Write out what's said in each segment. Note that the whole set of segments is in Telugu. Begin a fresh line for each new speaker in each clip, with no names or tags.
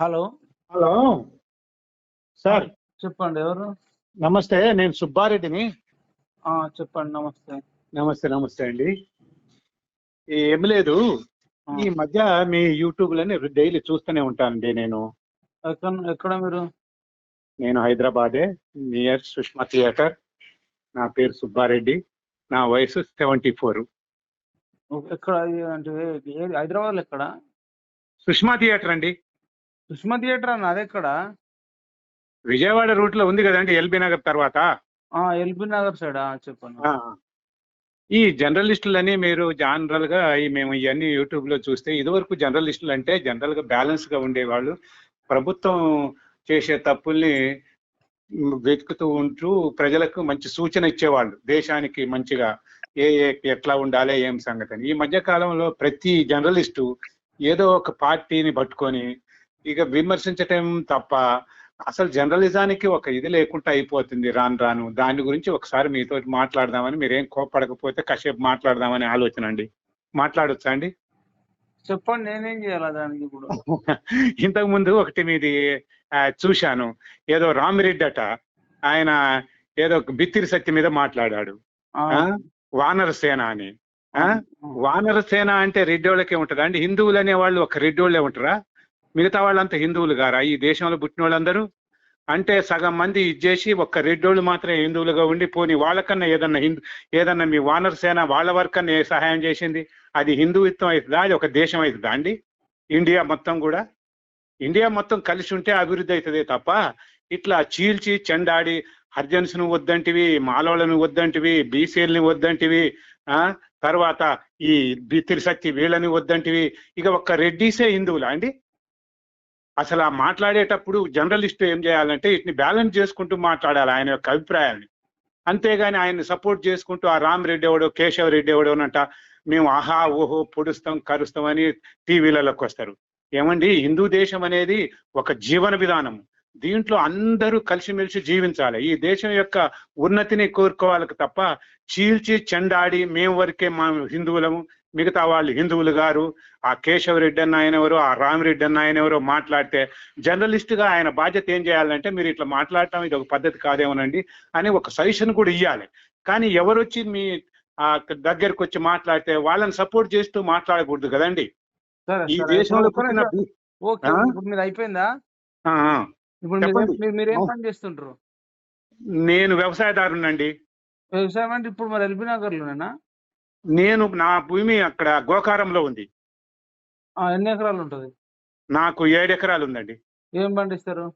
హలో.
హలో. సార్.
చెప్పండి ఎవరు?
నమస్తే నేను సుబ్బారెడ్డిని.
చెప్పండి నమస్తే.
నమస్తే నమస్తే అండి. ఏం లేదు ఈ మధ్య మీ యూట్యూబ్ లని డైలీ చూస్తూనే ఉంటానండి నేను.
ఎక్కడ ఎక్కడ మీరు?
నేను హైదరాబాదే నియర్ సుష్మా థియేటర్. నా పేరు సుబ్బారెడ్డి. నా వయసు సెవెంటీ ఫోర్.
ఎక్కడ అంటే హైదరాబాద్లో ఎక్కడ?
సుష్మా థియేటర్ అండి.
సుష్మా థియేటర్ అన్న అది ఎక్కడ
విజయవాడ రూట్లో ఉంది కదండి ఎల్బీ నగర్ తర్వాత.
ఎల్బీ నగర్ సైడ్? చెప్పండి.
ఈ జర్నలిస్టులని మీరు జనరల్గా ఈ మేము ఇవన్నీ యూట్యూబ్లో చూస్తే ఇదివరకు జర్నలిస్టులు అంటే జనరల్గా బ్యాలెన్స్గా ఉండేవాళ్ళు. ప్రభుత్వం చేసే తప్పుల్ని వెతుకుతూ ఉంటూ ప్రజలకు మంచి సూచన ఇచ్చేవాళ్ళు. దేశానికి మంచిగా ఏ ఏ ఎట్లా ఉండాలి ఏం సంగతి అని. ఈ మధ్య కాలంలో ప్రతి జర్నలిస్టు ఏదో ఒక పార్టీని పట్టుకొని ఇక విమర్శించటం తప్ప అసలు జర్నలిజానికి ఒక ఇది లేకుండా అయిపోతుంది రాను రాను. దాని గురించి ఒకసారి మీతో మాట్లాడదామని మీరేం కోపడకపోతే కాసేపు మాట్లాడదామని ఆలోచన అండి. మాట్లాడొచ్చా అండి?
చెప్పండి నేనేం చేయాలి దానికి ఇప్పుడు?
ఇంతకు ముందు ఒకటి మీది చూశాను. ఏదో రామిరెడ్డి అట ఆయన ఏదో బిత్తిరి సత్య మీద మాట్లాడాడు? వానర సేన అని. ఆ? వానర సేన అంటే రెడ్డోళ్ళకే ఉంటుందా అండి? హిందువులు అనే వాళ్ళు ఒక రెడ్డోళ్ళే ఉంటారా? మిగతా వాళ్ళంతా హిందువులు గారా? ఈ దేశంలో పుట్టిన వాళ్ళందరూ? అంటే సగం మంది ఇచ్చేసి ఒక్క రెడ్డోళ్ళు మాత్రమే హిందువులుగా ఉండి పోని వాళ్ళకన్నా ఏదన్నా హిందూ ఏదన్నా మీ వానర సేన వాళ్ళ వరకన్నా ఏ సహాయం చేసింది? అది హిందుత్వం అవుతుందా? అది ఒక దేశం అవుతుందా అండి? ఇండియా మొత్తం కూడా? ఇండియా మొత్తం కలిసి ఉంటే అభివృద్ధి అవుతుంది తప్ప ఇట్లా చీల్చి చెండాడి హర్జన్స్ను వద్దంటివి మాలోలను వద్దంటివి బీసీలని వద్దంటివి ఆ? తర్వాత ఈ బిత్తిరిశక్తి వీళ్ళని వద్దంటివి. ఇక ఒక్క రెడ్డిసే హిందువులా అండి? అసలు ఆ మాట్లాడేటప్పుడు జర్నలిస్ట్ ఏం చేయాలంటే వీటిని బ్యాలెన్స్ చేసుకుంటూ మాట్లాడాలి ఆయన యొక్క అభిప్రాయాన్ని అంతేగాని ఆయన సపోర్ట్ చేసుకుంటూ ఆ రామ్ రెడ్డి ఎవడో కేశవ రెడ్డి ఎవడోనంట మేము ఆహా ఓహో పొడుస్తాం కరుస్తాం అని టీవీలలోకి వస్తారు. ఏమండి? హిందూ దేశం అనేది ఒక జీవన విధానం దీంట్లో అందరూ కలిసిమెలిసి జీవించాలి. ఈ దేశం యొక్క ఉన్నతిని కోరుకోవాలి తప్ప చీల్చి చెండాడి మేము వరకే మా హిందువులము. మిగతా వాళ్ళు హిందువులు గారు ఆ కేశవరెడ్డి అన్న ఆయన ఎవరో ఆ రామిరెడ్డి అన్న ఆయన ఎవరో మాట్లాడితే జర్నలిస్ట్గా ఆయన బాధ్యత ఏం చేయాలంటే మీరు ఇట్లా మాట్లాడటం ఇది ఒక పద్ధతి కాదేమోనండి అని ఒక సజెషన్ కూడా ఇవ్వాలి కానీ ఎవరు వచ్చి మీ దగ్గరకు వచ్చి మాట్లాడితే వాళ్ళని సపోర్ట్ చేస్తూ మాట్లాడకూడదు కదండి ఈ. దేశంలో?
ఇప్పుడు మీరు అయిపోయిందా. ఇప్పుడు మీరు. పని చేస్తుంటారు
నేను వ్యవసాయదారునండి
వ్యవసాయం అంటే ఇప్పుడు మరి ఎల్బీ నగర్ లోనేనా
నేను నా భూమి అక్కడ గోకారంలో ఉంది.
ఎన్ని ఎకరాలు ఉంటుంది?
నాకు ఏడు ఎకరాలు ఉందండి.
ఏం పండిస్తారు?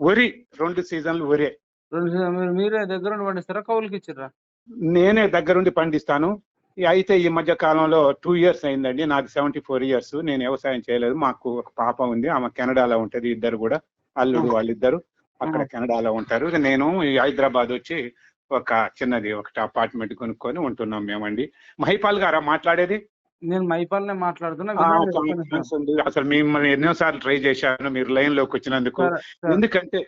వరి రెండు సీజన్లు వరే.
రెండు సీ- మీరు మీరే దగ్గర ఉండి పండిస్తారా? కౌలుకి ఇచ్చిర్రా?
నేనే దగ్గరుండి పండిస్తాను. అయితే ఈ మధ్య కాలంలో టూ ఇయర్స్ అయిందండి. నాకు సెవెంటీ ఫోర్ ఇయర్స్. నేను వ్యవసాయం చేయలేదు. మాకు ఒక పాప ఉంది. ఆమె కెనడాలో ఉంటది. ఇద్దరు కూడా అల్లుడు వాళ్ళిద్దరు. అక్కడ కెనడాలో ఉంటారు. నేను హైదరాబాద్ వచ్చి ఒక చిన్నది ఒకటి అపార్ట్మెంట్ కొనుక్కొని ఉంటున్నాం మేమండి. మహిపాల్ గారా మాట్లాడేది?
నేను మైపాల్నే మాట్లాడుతున్నా.
అసలు మిమ్మల్ని ఎన్నోసార్లు ట్రై చేశాను మీరు లైన్లోకి వచ్చినందుకు. ఎందుకంటే.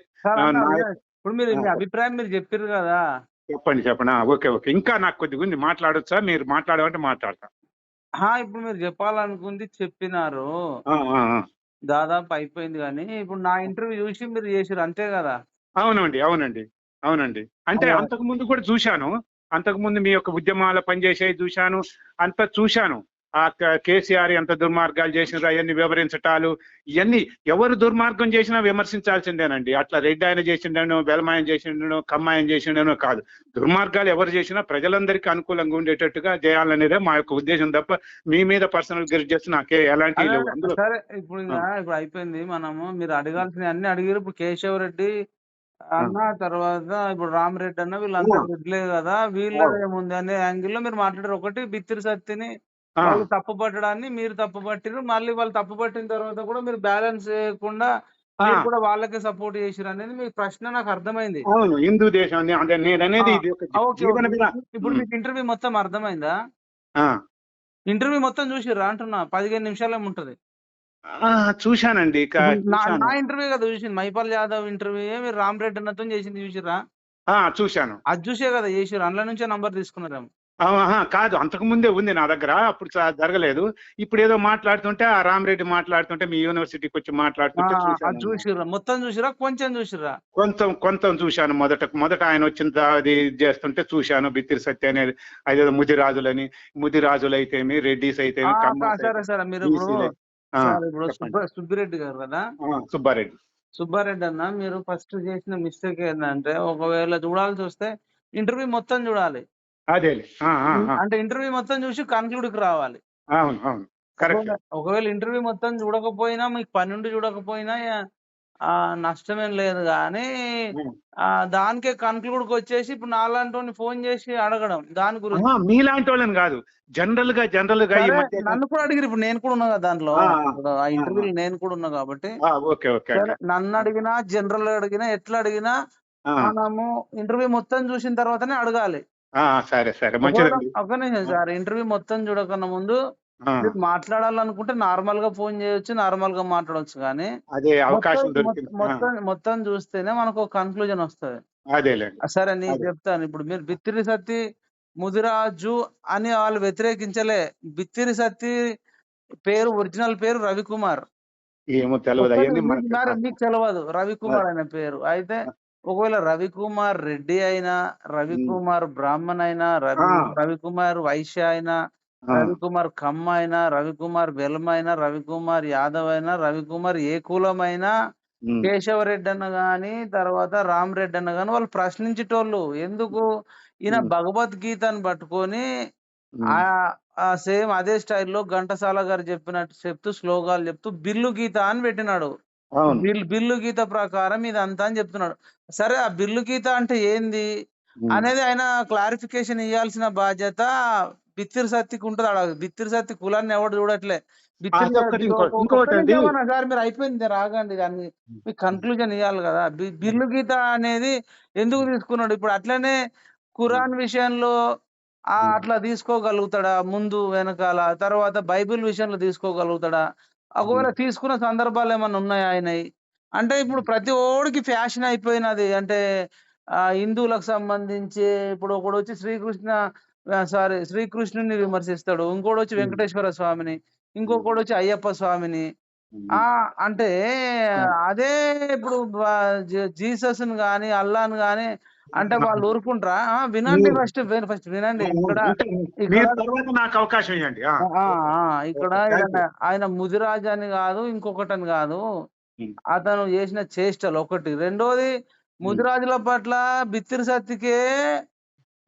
ఇప్పుడు మీరు మీ. అభిప్రాయం మీరు చెప్పారు కదా.
చెప్పండి చెప్పండి. Okay okay. ఇంకా నాకు కొద్దిగా ఉంది మాట్లాడొచ్చా? మీరు మాట్లాడమంటే మాట్లాడతా.
ఇప్పుడు మీరు చెప్పాలనుకుంది చెప్పినారు. దాదాపు అయిపోయింది కానీ ఇప్పుడు నా ఇంటర్వ్యూ చూసి మీరు చేసారు అంతే కదా.
అవునండి అవునండి. అవునండి. అంటే. అంతకు ముందు కూడా చూశాను. అంతకు ముందు మీ యొక్క ఉద్యమాల పనిచేసేవి చూశాను. అంత చూశాను. ఆ కేసీఆర్ ఎంత దుర్మార్గాలు చేసినారు అవన్నీ వివరించటాలు ఇవన్నీ ఎవరు దుర్మార్గం చేసినా విమర్శించాల్సిందేనండి. అట్లా రెడ్డి ఆయన చేసిండను వెలమాయం చేసిండను కమ్మాయం చేసిండను కాదు. దుర్మార్గాలు ఎవరు చేసినా ప్రజలందరికీ అనుకూలంగా ఉండేటట్టుగా చేయాలనేదే మా యొక్క ఉద్దేశం తప్ప మీ మీద పర్సనల్ గ్రిడ్జెస్ నాకే ఎలాంటి
ఇప్పుడు ఇప్పుడు అయిపోయింది మనము. మీరు అడగాల్సిన అన్ని అడిగారు ఇప్పుడు కేశవ రెడ్డి అన్న తర్వాత ఇప్పుడు రామరెడ్డి అన్న వీళ్ళందరూ
ఆ.
రెడ్లే కదా వీళ్ళ ఏముంది అనే యాంగిల్లో మీరు మాట్లాడారు. ఒకటి బిత్తిరి సత్తిని వాళ్ళు తప్పు పట్టడాన్ని మీరు తప్పు పట్టిరు మళ్ళీ వాళ్ళు తప్పు పట్టిన తర్వాత కూడా మీరు బ్యాలెన్స్ చేయకుండా కూడా వాళ్ళకే సపోర్ట్ చేసిరు అనేది మీ ప్రశ్న నాకు అర్థమైంది.
అవును హిందూ దేశం అని- అంటే నేను అనేది
ఇప్పుడు. మీకు ఇంటర్వ్యూ మొత్తం అర్థమైందా. ఇంటర్వ్యూ మొత్తం చూసిర్రా అంటున్నా. పదిహేను నిమిషాలు ఉంటది
చూశానండి.
నా ఇంటర్వ్యూ కదా చూసింది. మైపాల్ యాదవ్ ఇంటర్వ్యూ. మీరు రామ్ రెడ్డి అన్నతో చేసింది చూసిర్రా?
ఆ, చూశాను.
అది చూసే కదా చేసిర్రు. అందులో నుంచే నంబర్ తీసుకున్నారేమో.
ఆహా, కాదు. అంతకు ముందే ఉంది నా దగ్గర. అప్పుడు జరగలేదు. ఇప్పుడు ఏదో మాట్లాడుతుంటే ఆ రామరెడ్డి మాట్లాడుతుంటే మీ యూనివర్సిటీకి వచ్చి మాట్లాడుతుంటే
చూసిర్రా. మొత్తం చూసిరా కొంచెం చూసిర్రా?
కొంత కొంత చూశాను. మొదట మొదట ఆయన వచ్చిన అది చేస్తుంటే చూశాను. బిత్తిరి సత్య అనేది అదేదో ముదిరాజులని ముదిరాజులు అయితేమి రెడ్డిస్ కమ్మస్
సరే సరే. మీరు సార్ ఇప్పుడు
చెప్పండి.
సుబ్బ- సుబ్బిరెడ్డి గారు కదా?
ఆ, సుబ్బారెడ్డి.
సుబ్బారెడ్డి అన్న మీరు ఫస్ట్ చేసిన మిస్టేక్ ఏంటంటే ఒకవేళ చూడాల్సి వస్తే ఇంటర్వ్యూ మొత్తం చూడాలి.
అదే ఆ, ఆ, ఆ.
అంటే ఇంటర్వ్యూ మొత్తం చూసి conclude కి రావాలి.
అవును అవును. కరెక్ట్
ఒకవేళ- ఒకవేళ ఇంటర్వ్యూ మొత్తం చూడకపోయినా మీకు పని ఉండి చూడకపోయినా ఆ నష్టమేం లేదు కానీ ఆ దానికే కన్క్లూడ్కి వచ్చేసి ఇప్పుడు నాలాంటి ఫోన్ చేసి అడగడం దాని గురించి.
మీలాంటి వాళ్ళని కాదు.
జనరల్గా
జనరల్గా
నన్ను కూడా అడిగిరు ఇప్పుడు నేను కూడా ఉన్నా కదా దాంట్లో.
ఆ,
ఇంటర్వ్యూలో నేను కూడా ఉన్నా కాబట్టి. నన్ను అడిగినా జనరల్ అడిగినా ఎట్లా అడిగినా మనము ఇంటర్వ్యూ మొత్తం చూసిన తర్వాతనే అడగాలి.
సరే సరే.
ఒక నిమిషం సార్ ఇంటర్వ్యూ మొత్తం చూడకన్నా ముందు మీరు మాట్లాడాలనుకుంటే నార్మల్గా ఫోన్ చేయొచ్చు నార్మల్గా మాట్లాడొచ్చు కానీ
అదే అవకాశం
మొత్తం- మొత్తం చూస్తేనే మనకు కన్క్లూజన్ వస్తది. సరే
అదే.
చెప్తాను. ఇప్పుడు మీరు బిత్తిరి సత్తి ముదిరాజు అని వాళ్ళు వ్యతిరేకించలే. బిత్తిరి సత్తి పేరు ఒరిజినల్ పేరు రవికుమార్.
ఏమో తెలియదు
మీకు తెలియదు రవికుమార్ అనే పేరు. అయితే ఒకవేళ రవికుమార్ రెడ్డి అయినా రవికుమార్ బ్రాహ్మణ్ అయినా రవి. రవికుమార్ వైశ్య అయినా రవికుమార్ కమ్మ అయినా రవికుమార్ బెల్మ అయినా రవికుమార్ యాదవ్ అయినా రవికుమార్ ఏ కులం అయినా
ఉమ్,
కేశవరెడ్డి అన్న గాని తర్వాత రామ్ రెడ్డి అన్న గాని వాళ్ళు ప్రశ్నించేటోళ్ళు. ఎందుకు? ఈయన. భగవద్గీతను పట్టుకొని ఆ సేమ్ అదే స్టైల్లో ఘంటసాల గారు చెప్పినట్టు చెప్తూ శ్లోకాలు చెప్తూ బిల్లు గీత అని పెట్టినాడు. బిల్లు గీత ప్రకారం ఇదంతా అని చెప్తున్నాడు. సరే ఆ బిల్లు గీత అంటే ఏంది? అనేది ఆయన క్లారిఫికేషన్ ఇవ్వాల్సిన బాధ్యత బిత్తిరి సత్తికి ఉంటుంది ఆడ. బిత్తిరి సత్తి కులాన్ని ఎవడు చూడట్లే. సార్ మీరు అయిపోయింది. రాగండి దాన్ని మీకు కన్క్లూజన్ ఇవ్వాలి కదా. బిల్లు గీత అనేది ఎందుకు తీసుకున్నాడు? ఇప్పుడు అట్లనే ఖురాన్ విషయంలో. అట్లా తీసుకోగలుగుతాడా? ముందు వెనకాల తర్వాత బైబిల్ విషయంలో తీసుకోగలుగుతాడా? ఒకవేళ తీసుకున్న సందర్భాలు ఏమన్నా ఉన్నాయా ఆయనవి? అంటే ఇప్పుడు ప్రతి ఓడికి ఫ్యాషన్ అయిపోయినది. అంటే ఆ హిందువులకు సంబంధించి ఇప్పుడు ఒకడు వచ్చి శ్రీకృష్ణ సారీ శ్రీకృష్ణుని విమర్శిస్తాడు. ఇంకోటి వచ్చి. వెంకటేశ్వర స్వామిని ఇంకొకడు వచ్చి అయ్యప్ప స్వామిని. ఆ అంటే అదే ఇప్పుడు జీసస్ గాని అల్లాని గాని అంటే వాళ్ళు ఊరుకుంటారా? వినండి ఫస్ట్ ఫస్ట్ వినండి. ఇక్కడ
నాకు అవకాశం ఇవ్వండి
ఇక్కడ ఆయన- ముదిరాజ్ అని కాదు ఇంకొకటి అని కాదు. అతను చేసిన చేష్టలు ఒకటి రెండోది ముదిరాజుల పట్ల బిత్తిరి సత్తికే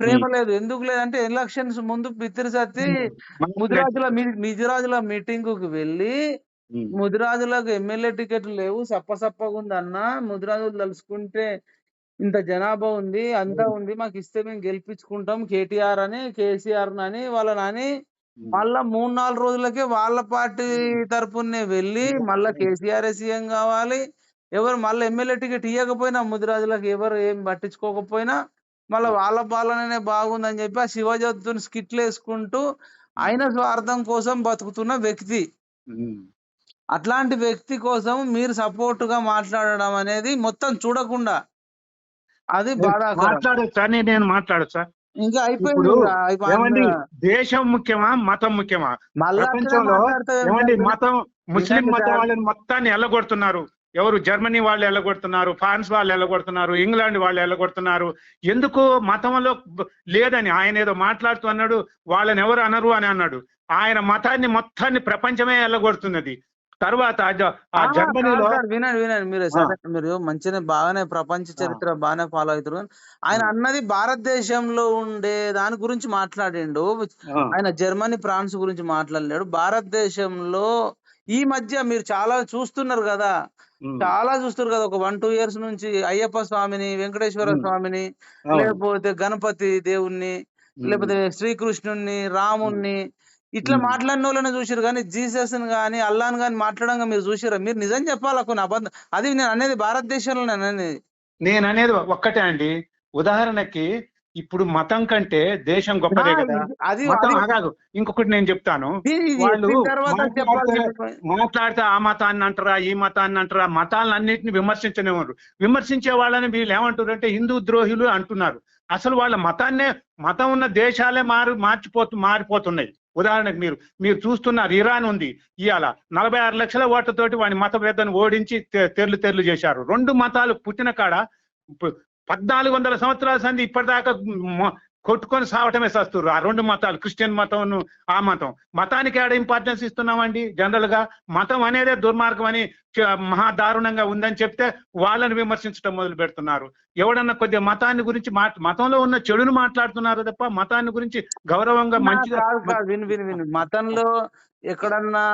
ప్రేమ లేదు. ఎందుకు లేదంటే ఎలక్షన్స్ ముందు బిత్తిరి సత్తి
మన-
ముదిరాజుల మీ- ముదిరాజుల మీటింగ్కు వెళ్ళి ముదిరాజులకు ఎమ్మెల్యే టికెట్లు లేవు. సప్ప సప్పగా ఉంది అన్న. ముదిరాజులు తలుసుకుంటే ఇంత జనాభా ఉంది అంతా ఉంది. మాకు ఇస్తే మేము గెలిపించుకుంటాం. కేటీఆర్ అని కేసీఆర్ అని వాళ్ళని
ఉమ్.
మళ్ళా మూడు నాలుగు రోజులకే వాళ్ళ పార్టీ తరపునే వెళ్ళి మళ్ళా కేసీఆర్ సీఎం కావాలి? ఎవరు మళ్ళీ ఎమ్మెల్యే టికెట్ ఇవ్వకపోయినా ముదిరాజులకు ఎవరు ఏం పట్టించుకోకపోయినా మళ్ళీ వాళ్ళ పాలననే బాగుందని చెప్పి ఆ శివజత్తుని స్కిట్లు వేసుకుంటూ ఆయన స్వార్థం కోసం బతుకుతున్న వ్యక్తి. అట్లాంటి వ్యక్తి కోసం మీరు సపోర్ట్గా మాట్లాడడం అనేది మొత్తం చూడకుండా అది
మాట్లాడొచ్చా నేను మాట్లాడొచ్చా
ఇంకా అయిపోయింది
దేశం ముఖ్యమా మతం ముఖ్యమా ప్రపంచంలో? మతం ముస్లిం మతం. వాళ్ళని మొత్తాన్ని ఎల్లగొడుతున్నారు ఎవరు జర్మనీ వాళ్ళు ఎల్లగొడుతున్నారు ఫ్రాన్స్ వాళ్ళు ఎల్లగొడుతున్నారు ఇంగ్లాండ్ వాళ్ళు ఎల్లగొడుతున్నారు. ఎందుకు మతంలో లేదని ఆయన ఏదో మాట్లాడుతూ అన్నాడు వాళ్ళని ఎవరు అనరు అని అన్నాడు. ఆయన మతాన్ని మొత్తాన్ని ప్రపంచమే ఎల్లగొడుతున్నది. తర్వాత ఆ జర్మనీలో
వినండి వినండి మీరు మీరు మంచిగా బాగానే ప్రపంచ చరిత్ర బాగానే ఫాలో అవుతారు ఆయన. అన్నది భారతదేశంలో ఉండే దాని గురించి మాట్లాడిండు. ఆయన జర్మనీ ఫ్రాన్స్ గురించి మాట్లాడలేడు. భారతదేశంలో ఈ మధ్య మీరు చాలా చూస్తున్నారు కదా. చాలా చూస్తున్నారు కదా. ఒక వన్ టూ ఇయర్స్ నుంచి అయ్యప్ప స్వామిని వెంకటేశ్వర. స్వామిని. లేకపోతే గణపతి దేవుణ్ణి లేకపోతే శ్రీకృష్ణుణ్ణి రాముణ్ణి ఇట్లా. మాట్లాడిన వాళ్ళని చూసిరు కానీ జీసస్ గాని అల్లాని గాని మాట్లాడంగా మీరు చూసిరా మీరు నిజం చెప్పాలా కొన్ని అబద్ధం? అది నేను అనేది భారతదేశంలో నేను అనేది.
నేను అనేది ఒక్కటే అండి. ఉదాహరణకి ఇప్పుడు మతం కంటే దేశం గొప్పదే కదా.
అది
మతం ఆగాదు. ఇంకొకటి నేను చెప్తాను. వాళ్ళు మాట్లాడితే ఆ మతాన్ని అంటారా ఈ మతాన్ని అంటారా మతాలన్నింటినీ విమర్శించనివ్వరు విమర్శించే వాళ్ళని వీళ్ళు ఏమంటారు అంటే హిందూ ద్రోహులు అంటున్నారు. అసలు వాళ్ళ మతాన్నే మతం ఉన్న దేశాలే మారు మార్చిపోతు మారిపోతున్నాయి. ఉదాహరణకు మీరు మీరు చూస్తున్నారు ఇరాన్ ఉంది. ఇవాళ నలభై ఆరు లక్షల ఓట్లతోటి వాడి మత పెద్దను ఓడించి తెర్లు తెర్లు చేశారు. రెండు మతాలు పుట్టిన కాడ పద్నాలుగు వందల సంవత్సరాల సంది ఇప్పటిదాకా కొట్టుకొని సావటమే సస్తున్నారు ఆ రెండు మతాలు క్రిస్టియన్ మతం ఆ మతం. మతానికి ఆడ ఇంపార్టెన్స్ ఇస్తున్నామండి? జనరల్గా మతం అనేదే దుర్మార్గం అని చ- మహా దారుణంగా ఉందని చెప్తే వాళ్ళని విమర్శించడం మొదలు పెడుతున్నారు. ఎవడన్నా కొద్దిగా మతాన్ని గురించి మా మతంలో ఉన్న చెడును మాట్లాడుతున్నారు తప్ప మతాన్ని గురించి గౌరవంగా మంచిగా
విను విను విను. మతంలో ఎక్కడన్నా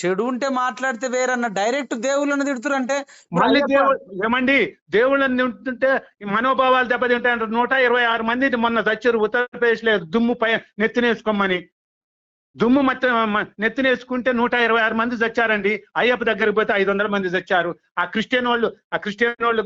చెడు ఉంటే మాట్లాడితే వేరన్న డైరెక్ట్ దేవుళ్ళని తిడుతురంటే
మళ్ళీ దేవుడు ఏమండి? దేవుళ్ళని ఉంటుంటే ఈ మనోభావాలు దెబ్బతింటాయంటారు నూట ఇరవై ఆరు మంది మొన్న చచ్చారు. ఉత్తరప్రదేశ్లో దుమ్ము పై నెత్తినేసుకోమని. దుమ్ము మత్త నెత్తినేసుకుంటే నూట ఇరవై ఆరు మంది చచ్చారండి. అయ్యప్ప దగ్గరికి పోతే ఐదు వందల మంది చచ్చారు. ఆ క్రిస్టియన్ వాళ్ళు ఆ క్రిస్టియన్ వాళ్ళు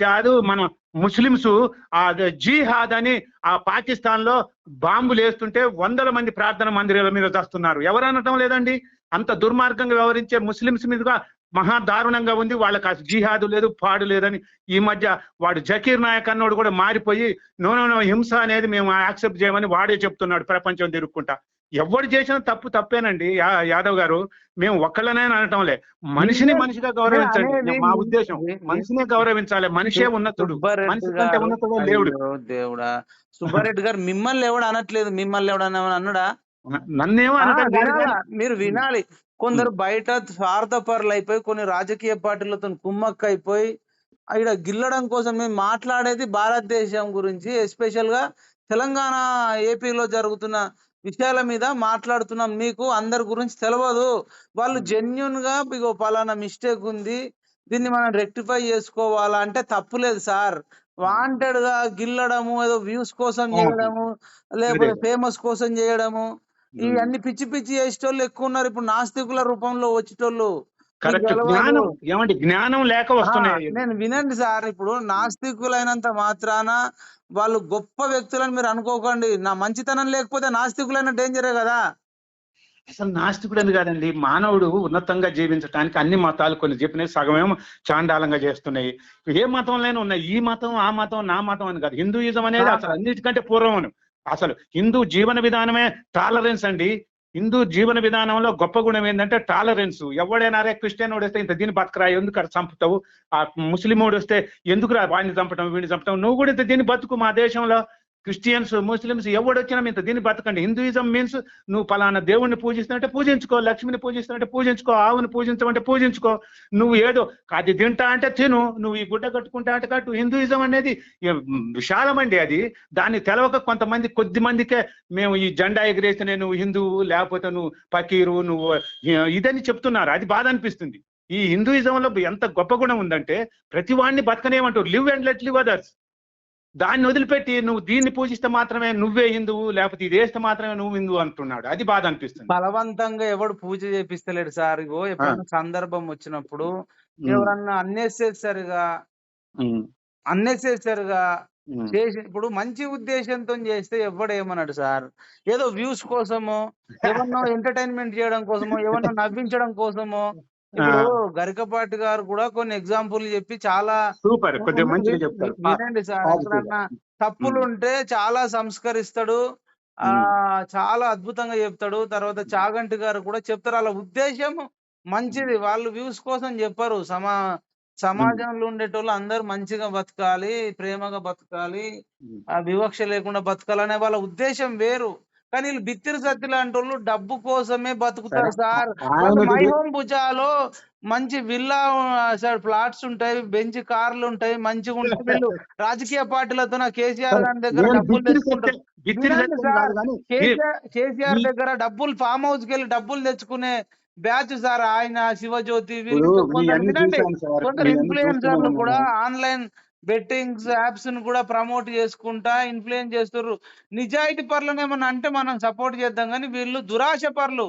కాదు మన ముస్లిమ్స్ ఆ జీహాద్ అని ఆ పాకిస్తాన్లో బాంబులు వేస్తుంటే వందల మంది ప్రార్థన మందిరాల మీద చస్తున్నారు. ఎవరు అనటం లేదండి? అంత దుర్మార్గంగా వ్యవహరించే ముస్లిమ్స్ మీదుగా మహా దారుణంగా ఉంది. వాళ్ళకి ఆ జిహాదు లేదు పాడు లేదని ఈ మధ్య వాడు జకీర్ నాయక్ అన్నోడు కూడా మారిపోయి నో నో నో హింస అనేది మేము యాక్సెప్ట్ చేయమని వాడే చెప్తున్నాడు ప్రపంచం తిరుక్కుంటా. ఎవడు చేసిన తప్పు తప్పేనండి యాదవ్ గారు. మేము ఒక్కళ్ళనే అనటంలే. మనిషిని మనిషిగా గౌరవించండి. మా ఉద్దేశం మనిషినే గౌరవించాలి. మనిషే ఉన్నతుడు. మనిషి కంటే ఉన్నతుడే దేవుడు
దేవుడా. సుబ్బారెడ్డి గారు మిమ్మల్ని ఎవడు అనట్లేదు మిమ్మల్ని ఎవడన్నా అన్నాడా?
నన్నేమో
మీరు వినాలి. కొందరు బయట స్వార్థపరులు అయిపోయి కొన్ని రాజకీయ పార్టీలతో కుమ్మక్క అయిపోయి ఇక్కడ గిల్లడం కోసం మేము మాట్లాడేది భారతదేశం గురించి ఎస్పెషల్గా తెలంగాణ ఏపీలో జరుగుతున్న విషయాల మీద మాట్లాడుతున్నాం. మీకు అందరి గురించి తెలియదు వాళ్ళు జెన్యున్గా ఇగో పలానా మిస్టేక్ ఉంది దీన్ని మనం రెక్టిఫై చేసుకోవాలా అంటే తప్పులేదు సార్. వాంటెడ్గా గిల్లడము ఏదో వ్యూస్ కోసం చేయడము లేకపోతే ఫేమస్ కోసం చేయడము ఈ అన్ని పిచ్చి పిచ్చి చేసేటోళ్ళు ఎక్కువ ఉన్నారు ఇప్పుడు నాస్తికుల రూపంలో వచ్చేటోళ్ళు. తెలవదు.
జ్ఞానం లేక వస్తున్నాయి.
నేను వినండి సార్. ఇప్పుడు నాస్తికులైనంత మాత్రాన వాళ్ళు గొప్ప వ్యక్తులని మీరు అనుకోకండి. నా మంచితనం లేకపోతే నాస్తికులైన డేంజరే కదా.
అసలు నాస్తికుడు అని కాదండి. మానవుడు ఉన్నతంగా జీవించడానికి అన్ని మతాలు కొన్ని చెప్పినాయి సగమేమో చాండాలంగా చేస్తున్నాయి. ఏ మతంలోనే ఉన్నాయి. ఈ మతం ఆ మతం నా మతం అని కాదు. హిందూయిజం అనేది అసలు అన్నిటికంటే పూర్వం అసలు హిందూ జీవన విధానమే టాలరెన్స్ అండి. హిందూ జీవన విధానంలో గొప్ప గుణం ఏంటంటే టాలరెన్స్ ఎవడైనా రే క్రిస్టియన్ వస్తే ఇంత దీన్ని బతకరా ఎందుకు అక్కడ చంపుతావు? ఆ ముస్లిం వస్తే ఎందుకు రా వాడిని చంపటం వీడిని చంపటం? నువ్వు కూడా ఇంత దీన్ని బతుకు మా దేశంలో. క్రిస్టియన్స్ ముస్లిమ్స్ ఎవడొచ్చినా ఇంత దీన్ని బతకండి. హిందూయిజం మీన్స్ నువ్వు పలానా దేవుణ్ణి పూజిస్తున్నట్టే పూజించుకో లక్ష్మిని పూజిస్తున్నట్టే పూజించుకో ఆవుని పూజించమంటే పూజించుకో. నువ్వు ఏదో అది తింటా అంటే తిను నువ్వు ఈ గుడ్డ కట్టుకుంటా అంటే కట్టు. హిందూయిజం అనేది విశాలమండి అది. దాన్ని తెలవక కొంతమంది కొద్ది మందికే మేము ఈ జెండా ఎగిరేస్తేనే నువ్వు హిందువు లేకపోతే నువ్వు పకీరు నువ్వు ఇదని చెప్తున్నారు. అది బాధ అనిపిస్తుంది. ఈ హిందూయిజంలో ఎంత గొప్ప గుణం ఉందంటే ప్రతి వాడిని బతకనేమంటారు. Live and let live others. దాన్ని వదిలిపెట్టి నువ్వు దీన్ని పూజిస్తే మాత్రమే నువ్వే హిందువు లేకపోతే ఇది వేస్తే మాత్రమే నువ్వు హిందువు అంటున్నాడు. అది బాధ అనిపిస్తుంది.
బలవంతంగా ఎవడు పూజ చేపిస్తలేడు సార్. ఇగో ఎప్పుడైనా సందర్భం వచ్చినప్పుడు ఎవరన్నా అన్నెసెసరిగా అన్నెసెసరిగా. చేసి ఇప్పుడు మంచి ఉద్దేశంతో చేస్తే ఎవడు ఏమన్నాడు సార్? ఏదో వ్యూస్ కోసమో ఎవరినో ఎంటర్టైన్మెంట్ చేయడం కోసమో ఎవరినో నవ్వించడం కోసమో ఇప్పుడు గరికపాటి గారు కూడా కొన్ని ఎగ్జాంపుల్ చెప్పి చాలా
సూపర్. కొద్దిగా మంచిగా చెప్తారు.
వినండి సార్. తప్పులు ఉంటే చాలా సంస్కరిస్తాడు. ఆ చాలా అద్భుతంగా చెప్తాడు. తర్వాత చాగంటి గారు కూడా చెప్తారు. వాళ్ళ ఉద్దేశం మంచిది. వాళ్ళు వ్యూస్ కోసం చెప్పరు. సమా సమాజంలో ఉండేటోళ్ళు అందరూ మంచిగా బతకాలి ప్రేమగా బతకాలి వివక్ష లేకుండా బతకాలనే వాళ్ళ ఉద్దేశం వేరు. కానీ వీళ్ళు బిత్తిరి సత్తి లాంటి వాళ్ళు డబ్బు కోసమే బతుకుతారు సార్. వాళ్ళు మై
ఆయనది-
హోమ్ భుజాలో మంచి విల్లా సార్ ప్లాట్స్ ఉంటాయి బెంచ్ కార్లు ఉంటాయి మంచిగా ఉంటాయి వీళ్ళు రాజకీయ పార్టీలతో కేసీఆర్ గారి దగ్గర డబ్బులు తెచ్చుకుంటారు. కేసీఆర్ దగ్గర డబ్బులు ఫామ్ హౌస్కి వెళ్ళి డబ్బులు తెచ్చుకునే బ్యాచ్ సార్ ఆయన శివజ్యోతి వీళ్ళు కొందరు ఇన్ఫ్లుయెన్సర్లు కూడా. ఆన్లైన్ బెట్టింగ్స్ యాప్స్ను కూడా ప్రమోట్ చేసుకుంటా ఇన్ఫ్లుయెన్స్ చేస్తున్నారు నిజాయితీ పరులను ఏమన్నా అంటే మనం సపోర్ట్ చేద్దాం కానీ వీళ్ళు దురాశ పరులు.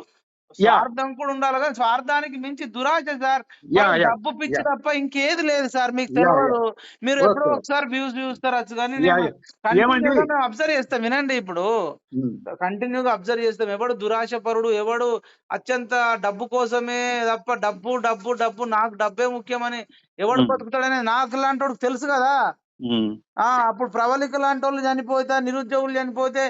స్వార్థం కూడా ఉండాలి కానీ స్వార్థానికి మించి దురాశ సార్. డబ్బు పిచ్చి. తప్ప ఇంకేది లేదు సార్. మీకు తెలియదు. మీరు. ఎప్పుడో ఒకసారి వ్యూస్ చూస్తారు కానీ అబ్జర్వ్ చేస్తాం. వినండి ఇప్పుడు. కంటిన్యూగా అబ్జర్వ్ చేస్తాం. ఎవడు దురాశపరుడు ఎవడు అత్యంత డబ్బు కోసమే తప్ప డబ్బు డబ్బు డబ్బు నాకు డబ్బే ముఖ్యమని ఎవడు
Hmm.
బతుకుతాడని నాకు లాంటి వాడికి తెలుసు కదా.
ఉమ్.
ఆ అప్పుడు ప్రవళిక లాంటి వాళ్ళు చనిపోతే నిరుద్యోగులు చనిపోతే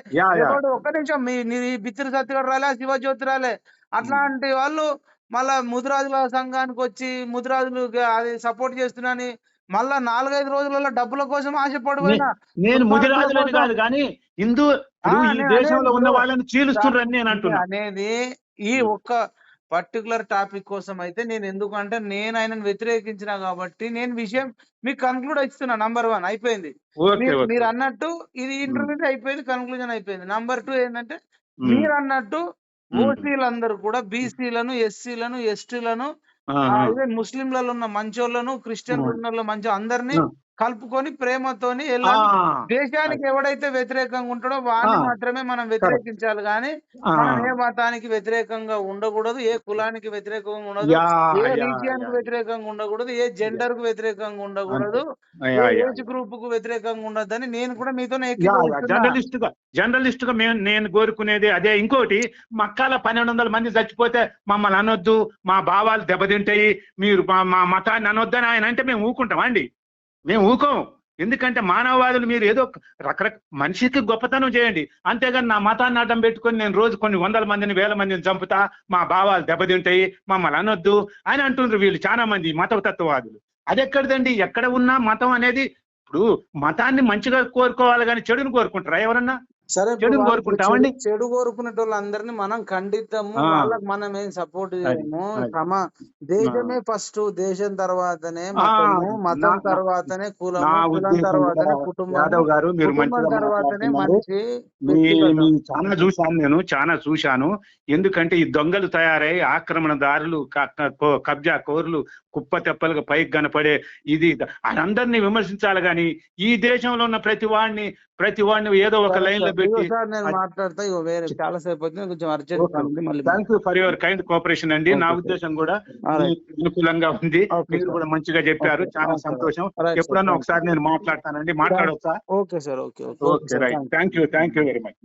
ఒక్క నిమిషం మీ బిత్తిరి సత్యగడు రాలే శివజ్యోతి రాలే. అట్లాంటి వాళ్ళు మళ్ళా ముదిరాజుల సంఘానికి వచ్చి ముదిరాజులు అది సపోర్ట్ చేస్తున్నాని మళ్ళా నాలుగైదు రోజులలో డబ్బుల కోసం ఆశపడిపోయినా
నేను ముదిరాజులని కాదు కానీ హిందూ ఈ దేశంలో
అనేది
ఉన్న వాళ్ళని చీలుస్తుండ్రని నేను అంటున్నా
అనేది ఈ. ఒక్క పర్టికులర్ టాపిక్ కోసం అయితే నేను ఎందుకంటే నేను ఆయనను వ్యతిరేకించిన కాబట్టి నేను విషయం మీకు కన్క్లూడ్ ఇస్తున్నా నంబర్ వన్ అయిపోయింది మీరు అన్నట్టు ఇది ఇంటర్వ్యూ అయిపోయింది కన్క్లూజన్ అయిపోయింది నంబర్ టూ ఏంటంటే. మీరు అన్నట్టు. ఓసీలందరూ కూడా బీసీలను ఎస్సీలను ఎస్టీలను ముస్లింలలో ఉన్న మంచోళ్ళను క్రిస్టియన్లు ఉన్న మంచి అందరినీ. కలుపుకొని ప్రేమతోని దేశానికి ఎవడైతే వ్యతిరేకంగా ఉంటాడో వాడిని. మాత్రమే మనం వ్యతిరేకించాలి కానీ. మనం ఏ మతానికి వ్యతిరేకంగా ఉండకూడదు ఏ కులానికి వ్యతిరేకంగా ఉండదు ఏ
రీజియన్కు.
వ్యతిరేకంగా ఉండకూడదు ఏ జెండర్కు వ్యతిరేకంగా ఉండకూడదు. ఏజ్ గ్రూప్కు వ్యతిరేకంగా ఉండదని నేను కూడా మీతో.
జర్నలిస్ట్గా జర్నలిస్ట్గా మేము నేను కోరుకునేది అదే ఇంకోటి మక్కాల పన్నెండు వందల మంది చచ్చిపోతే మమ్మల్ని అనొద్దు మా భావాలు దెబ్బతింటాయి మీరు మా మా మతాన్ని అనొద్దని ఆయన అంటే మేము ఊకుంటాం అండి మేము ఊకోం. ఎందుకంటే మానవవాదులు మీరు ఏదో రకరక మనిషికి గొప్పతనం చేయండి. అంతేగాని నా మతాన్ని అడ్డం పెట్టుకొని నేను రోజు కొన్ని వందల మందిని వేల మందిని చంపుతా మా భావాలు దెబ్బతింటాయి మమ్మల్ని అనొద్దు అని అంటుండ్రు వీళ్ళు చాలా మంది మతతత్వవాదులు. అది ఎక్కడిదండి ఎక్కడ ఉన్నా మతం అనేది ఇప్పుడు మతాన్ని మంచిగా కోరుకోవాలి కానీ చెడుని కోరుకుంటారా ఎవరన్నా?
సరే
చెడు కోరుకుంటామండి?
చెడు- కోరుకునే వాళ్ళందరినీ మనం ఖండిద్దాము. వాళ్ళకి మనం ఏం సపోర్ట్ చేయము. సమ దేశమే ఫస్ట్ దేశం తర్వాతనే మతం తర్వాతనే కులం
ఉద్దేశం
తర్వాతనే కుటుంబం
యాదవ్ గారు మీరు
తర్వాతనే
మాట్లాడుతున్నారు.
మనిషి
మీ
వ్యక్తిగతం.
మీ చాలా చూశాను నేను చాలా చూశాను ఎందుకంటే ఈ దొంగలు తయారై ఆక్రమణదారులు క- కో- కబ్జా కోర్లు కుప్ప తెప్పలుగా పైకి కనపడే ఇది అందరినీ విమర్శించాలి కానీ ఈ దేశంలో ఉన్న ప్రతి వాడిని ప్రతి వాడిని ఏదో ఒక
లైన్లో
పెట్టి
మాట్లాడతా వేరే చాలా సేపు కొంచెం urgent
thank you for your kind cooperation అండి. నా. ఉద్దేశం కూడా అనుకూలంగా ఉంది. మీరు. కూడా మంచిగా చెప్పారు. చాలా. సంతోషం. ఎప్పుడన్నా. ఒకసారి నేను మాట్లాడతానండి. మాట్లాడొచ్చా
okay sir okay
okay right thank you thank you very much